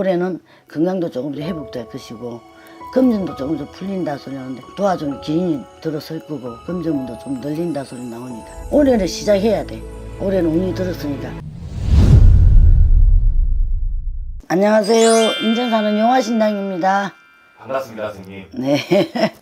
올해는 건강도 조금 더 회복될 것이고 금전도 조금 더 풀린다 소리 나오는데 도와주는 기인이 들어설 거고 금전도 좀 늘린다 소리 나오니까 올해는 시작해야 돼. 올해는 운이 들었으니까. 안녕하세요. 인천 사는 용화신당입니다. 반갑습니다, 선생님. 네.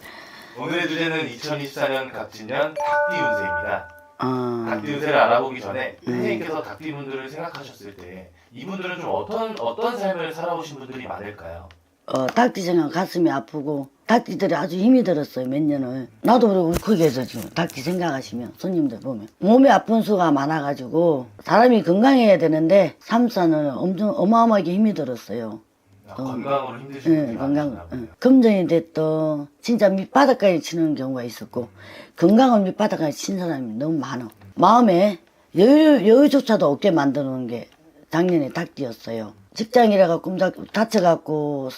오늘의 주제는 2024년 갑진년 닭띠 운세입니다. 어, 닭띠 운세를 알아보기 전에 선생님께서 닭띠 분들을 생각하셨을 때 이분들은 좀 어떤 어떤 삶을 살아오신 분들이 많을까요? 어, 닭띠 생각 가슴이 아프고 닭띠들이 아주 힘이 들었어요 몇 년을. 나도 그러고 울컥해서 지금. 닭띠 생각하시면 손님들 보면. 몸이 아픈 수가 많아가지고 사람이 건강해야 되는데 삼사는 엄청 어마어마하게 힘이 들었어요. 아, 건강으로 힘드신 분들이 응, 건강, 많으시나 보네요. 응. 금전이 됐던 진짜 밑바닥까지 치는 경우가 있었고 건강을 밑바닥까지 친 사람이 너무 많아. 마음에 여유 여유조차도 없게 만드는 게 작년에 닭띠였어요. 직장이라 갖고 다- 다쳐갖고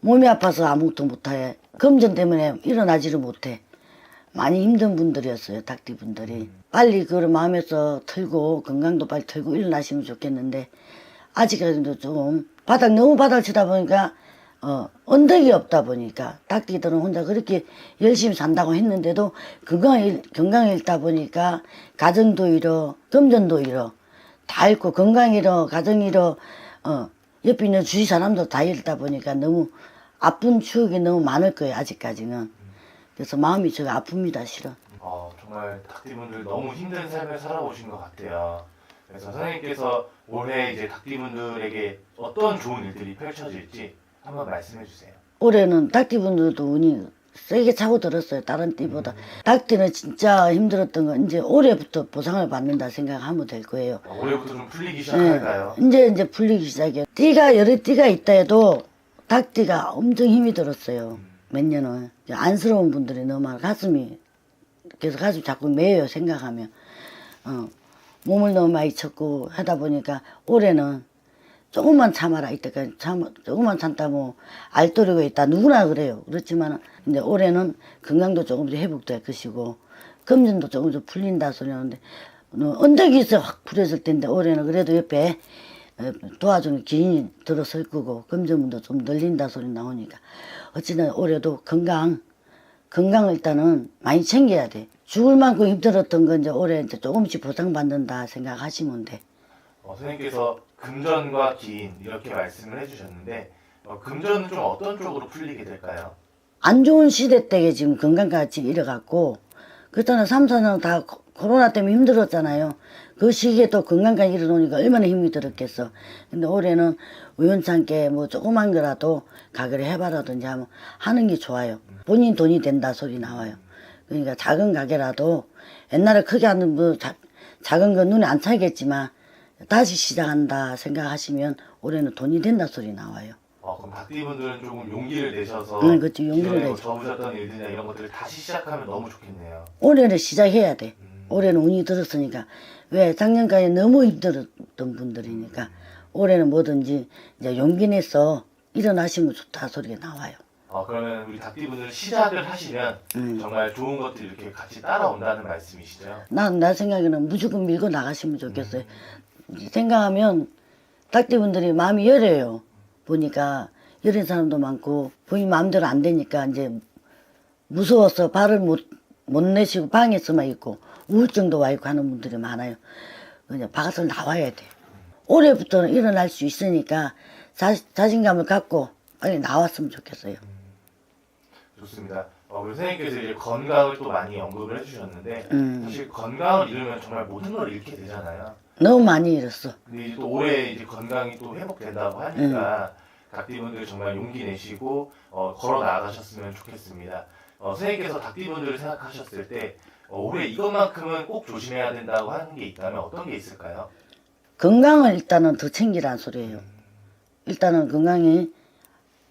몸이 아파서 아무것도 못해. 금전 때문에 일어나지를 못해. 많이 힘든 분들이었어요, 닭띠 분들이. 빨리 그걸 마음에서 털고, 건강도 빨리 털고 일어나시면 좋겠는데, 아직까지도 좀, 바닥, 너무 바닥 치다 보니까, 어, 언덕이 없다 보니까, 닭띠들은 혼자 그렇게 열심히 산다고 했는데도, 건강, 잃- 건강 잃다 보니까, 가정도 잃어, 금전도 잃어, 다 잃고, 건강 잃어, 가정 잃어, 어, 옆에 있는 주위 사람도 다 잃다 보니까 너무 아픈 추억이 너무 많을 거예요, 아직까지는. 그래서 마음이 제가 아픕니다, 실은. 어, 정말 닭띠 분들 너무 힘든 삶을 살아오신 것 같아요. 그래서 선생님께서 올해 이제 닭띠 분들에게 어떤 좋은 일들이 펼쳐질지 한번 말씀해 주세요. 올해는 닭띠분들도 운이 세게 차고 들었어요. 다른 띠보다. 닭띠는 진짜 힘들었던 건 이제 올해부터 보상을 받는다 생각하면 될 거예요. 어, 올해부터 좀 풀리기 예, 시작할까요? 이제 이제 풀리기 시작해요. 띠가 여러 띠가 있다 해도 닭띠가 엄청 힘이 들었어요. 몇 년은 안쓰러운 분들이 너무 많아 가슴이 그래서 가슴 자꾸 메요 생각하면 어, 몸을 너무 많이 쳤고 하다 보니까 올해는 조금만 참아라 이때까지 참 조금만 참다 뭐 알도리가 있다. 누구나 그래요. 그렇지만 이제 올해는 건강도 조금 더 회복될 것이고 금전도 조금 더 풀린다 소리 하는데 어, 언덕이 있어 확 풀어질 텐데 올해는 그래도 옆에 어, 도와주는 기인이 들어설 거고 금전문도 좀 늘린다 소리 나오니까 어찌든 올해도 건강 건강을 일단은 많이 챙겨야 돼 죽을 만큼 힘들었던 건 이제 올해 이제 조금씩 보상받는다 생각하시면 돼 어, 선생님께서 금전과 기인 이렇게 말씀을 해주셨는데 어, 금전은 좀 어떤 쪽으로 풀리게 될까요? 안 좋은 시대 때에 지금 건강같이 잃어갔고 3, 4년 다 코- 코로나 때문에 힘들었잖아요. 그 시기에 또 건강까지 잃어놓으니까 얼마나 힘이 들었겠어. 근데 올해는 우연찮게 뭐 조그만 거라도 가게를 해봐라든지 하면 하는 게 좋아요. 본인 돈이 된다 소리 나와요. 그러니까 작은 가게라도 옛날에 크게 하는 뭐 자- 작은 건 눈에 안 차겠지만 다시 시작한다 생각하시면 올해는 돈이 된다 소리 나와요. 어, 그럼 닭띠분들은 조금 용기를 내셔서 응, 그치, 용기를 기존에 뭐 내죠. 접으셨던 일들이나 이런 것들을 다시 시작하면 너무 좋겠네요. 올해는 시작해야 돼. 음. 올해는 운이 들었으니까. 왜 작년까지 너무 힘들었던 분들이니까 올해는 뭐든지 이제 용기 내서 일어나시면 좋다 소리가 나와요. 어, 그러면 우리 닭띠분들 시작을 하시면 음. 정말 좋은 것들이 이렇게 같이 따라온다는 말씀이시죠? 난, 나 생각에는 무조건 밀고 나가시면 좋겠어요. 생각하면 닭띠분들이 마음이 열해요. 보니까 여린 사람도 많고 본인 마음대로 안 되니까 이제 무서워서 발을 못, 못 내쉬고 방에서만 있고 우울증도 와 있고 하는 분들이 많아요. 그냥 바깥으로 나와야 돼. 올해부터는 일어날 수 있으니까 자, 자신감을 갖고 빨리 나왔으면 좋겠어요. 좋습니다. 어, 그리고 선생님께서 이제 건강을 또 많이 언급을 해주셨는데 음. 사실 건강을 잃으면 정말 모든 걸 잃게 되잖아요. 너무 많이 잃었어. 근데 이제 또 올해 이제 건강이 또 회복된다고 하니까 닭띠분들 정말 용기 내시고 어, 걸어 나가셨으면 좋겠습니다. 어, 선생님께서 닭띠분들을 생각하셨을 때 어, 올해 이것만큼은 꼭 조심해야 된다고 하는 게 있다면 어떤 게 있을까요? 건강을 일단은 더 챙기라는 소리예요. 일단은 건강이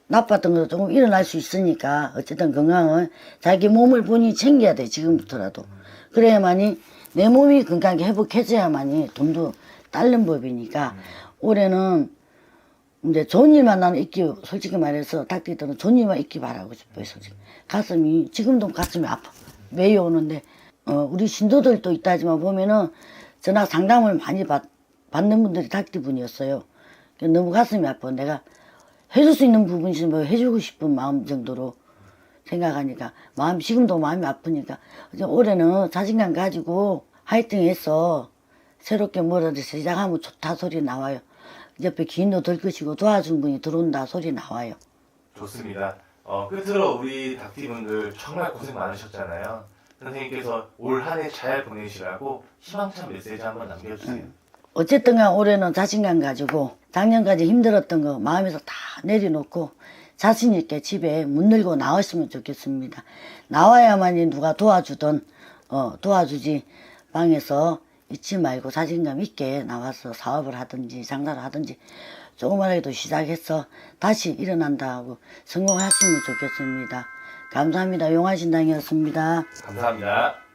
나빴던 것도 조금 일어날 수 있으니까 어쨌든 건강을 자기 몸을 본인이 챙겨야 돼 지금부터라도 그래야만이 내 몸이 건강하게 회복해져야만이 돈도 딸는 법이니까 올해는 이제 좋은 일만 나는 있기 솔직히 말해서 닭띠들은 좋은 일만 있기 바라고 싶어요 솔직히. 가슴이 지금도 가슴이 아파. 매일 오는데. 어, 우리 신도들도 있다지만 보면은 전화 상담을 많이 받, 받는 분들이 닭띠 분이었어요. 너무 가슴이 아파 내가 해줄 수 있는 부분이 있으면 뭐 해주고 싶은 마음 정도로 생각하니까 마음 지금도 마음이 아프니까. 올해는 자신감 가지고 화이팅해서 새롭게 뭐라도 시작하면 좋다 소리 나와요. 옆에 기인도 들 것이고 도와준 분이 들어온다 소리 나와요. 좋습니다. 어, 끝으로 우리 닭티분들 정말 고생 많으셨잖아요. 선생님께서 올 한 해 잘 보내시라고 희망찬 메시지 한번 남겨주세요. 어쨌든 간 올해는 자신감 가지고 작년까지 힘들었던 거 마음에서 다 내려놓고 자신 있게 집에 문 열고 나왔으면 좋겠습니다. 나와야만이 누가 도와주던 어, 도와주지 방에서 잊지 말고 자신감 있게 나와서 사업을 하든지 장사를 하든지 조그만하게도 시작해서 다시 일어난다 하고 성공하시면 좋겠습니다. 감사합니다. 용화신당이었습니다. 감사합니다.